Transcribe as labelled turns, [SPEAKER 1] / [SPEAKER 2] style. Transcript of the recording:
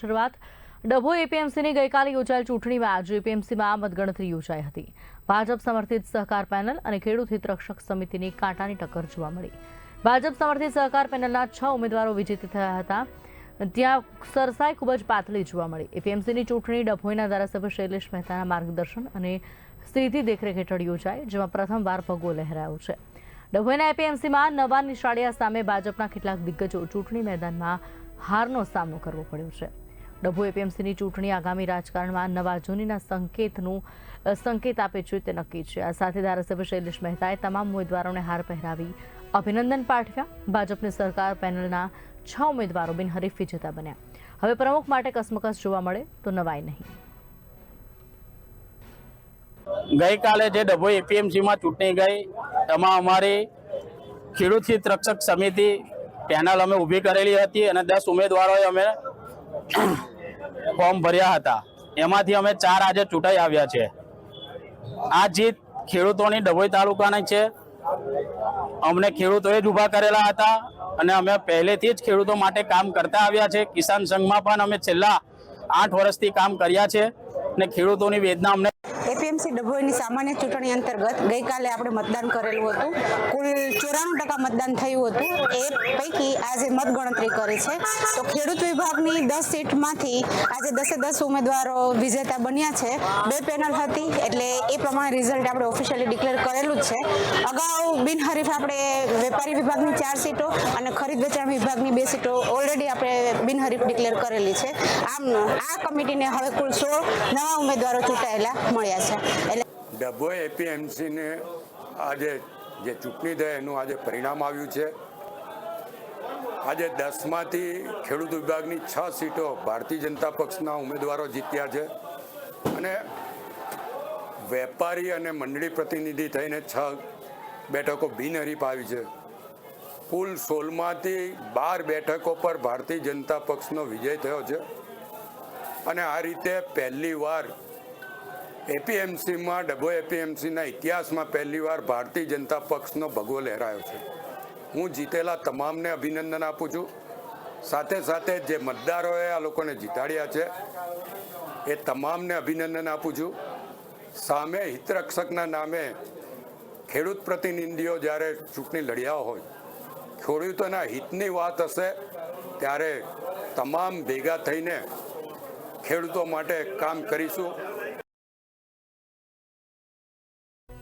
[SPEAKER 1] શરૂઆત ડભો એપીએમસીની ગઈકાલે યોજાયેલ ચૂંટણીમાં આજે એપીએમસીમાં મતગણતરી યોજાઈ હતી. ભાજપ સમર્થિત સહકાર પેનલ અને ખેડૂત હિતરક્ષક સમિતિની કાંટાની ટક્કર જોવા મળી. ભાજપ સમર્થિત સહકાર પેનલના છ ઉમેદવારો વિજેત થયા હતા. ત્યાં સરસાઈ ખૂબ જ પાતળી જોવા મળી. એપીએમસીની ચૂંટણી ડભોઈના ધારાસભ્ય શૈલેષ મહેતાના માર્ગદર્શન અને સીધી દેખરેખ હેઠળ યોજાઈ, જેમાં પ્રથમવાર ભગવો લહેરાયો છે. ડભોઈના એપીએમસીમાં નવા નિશાળિયા સામે ભાજપના કેટલાક દિગ્ગજો ચૂંટણી મેદાનમાં હારનો સામનો કરવો પડ્યો છે. ડભો એપીએમસીની ચૂંટણી આગામી રાજકારણમાં નવા જૂનીના સંકેતનું સંકેત આપે છે તે નક્કી છે. આ સાથે ધારાસભ્ય શૈલેષ મહેતાએ તમામ ઉમેદવારોને હાર પહેરાવી અભિનંદન પાઠવ્યા. ભાજપની સરકાર પેનલના છ ઉમેદવારો બિનહરીફ વિજેતા બન્યા. હવે પ્રમુખ માટે કસમકસ જોવા મળે તો નવાઈ નહીં.
[SPEAKER 2] ગઈકાલે જે ડભો એપીએમસીમાં ચૂંટણી ગઈ, એમાં અમારી ખેડૂત હિત રક્ષક સમિતિ પેનલ અમે ઊભી કરેલી હતી અને દસ ઉમેદવારોએ અમે ફોર્મ ભર્યા હતા. એમાંથી અમે ચાર આજે ચૂંટાઈ આવ્યા છે. આ જીત ખેડૂતોની ડભોઈ તાલુકાની છે. અમને ખેડૂતોએ જ ઊભા કરેલા હતા અને અમે પહેલેથી જ ખેડૂતો માટે કામ કરતા આવ્યા છે. કિસાન સંઘમાં પણ અમે છેલ્લા આઠ વર્ષથી કામ કર્યા છે અને ખેડૂતોની વેદના અમને
[SPEAKER 3] એપીએમસી ડભોઈની સામાન્ય ચૂંટણી અંતર્ગત ગઈકાલે આપણે મતદાન કરેલું હતું. કુલ ચોરાણું ટકા મતદાન થયું હતું. એ પૈકી આજે મતગણતરી કરી છે. તો ખેડૂત વિભાગની દસ સીટમાંથી આજે દસે દસ ઉમેદવારો વિજેતા બન્યા છે. બે પેનલ હતી, એટલે એ પ્રમાણે રિઝલ્ટ આપણે ઓફિશિયલી ડિક્લેર કરેલું જ છે. અગાઉ બિનહરીફ આપણે વેપારી વિભાગની ચાર સીટો અને ખરીદ વેચાણ વિભાગની બે સીટો ઓલરેડી આપણે બિનહરીફ ડિક્લેર કરેલી છે. આમ આ કમિટીને હવે કુલ સોળ નવા ઉમેદવારો ચૂંટાયેલા મળ્યા છે. એટલે
[SPEAKER 4] એપીએમસીને આજે જે ચૂંટણી થઈ એનું આજે પરિણામ આવ્યું છે. આજે દસમાંથી ખેડૂત વિભાગની છ સીટો ભારતીય જનતા પક્ષના ઉમેદવારો જીત્યા છે. અને વેપારી અને મંડળી પ્રતિનિધિ થઈને છ બેઠકો બિનહરીફ આવી છે. કુલ સોળમાંથી બાર બેઠકો પર ભારતીય જનતા પક્ષનો વિજય થયો છે. અને આ રીતે પહેલી વાર એપીએમસીમાં, ડભો એપીએમસીના ઇતિહાસમાં પહેલીવાર ભારતીય જનતા પક્ષનો ભગવો લહેરાયો છે. હું જીતેલા તમામને અભિનંદન આપું છું. સાથે સાથે જે મતદારોએ આ લોકોને જીતાડ્યા છે, એ તમામને અભિનંદન આપું છું. સામે હિતરક્ષકના નામે ખેડૂત પ્રતિનિધિઓ જ્યારે ચૂંટણી લડ્યા હોય ખેડૂતોના હિતની વાત હશે, ત્યારે તમામ ભેગા થઈને ખેડૂતો માટે કામ કરીશું.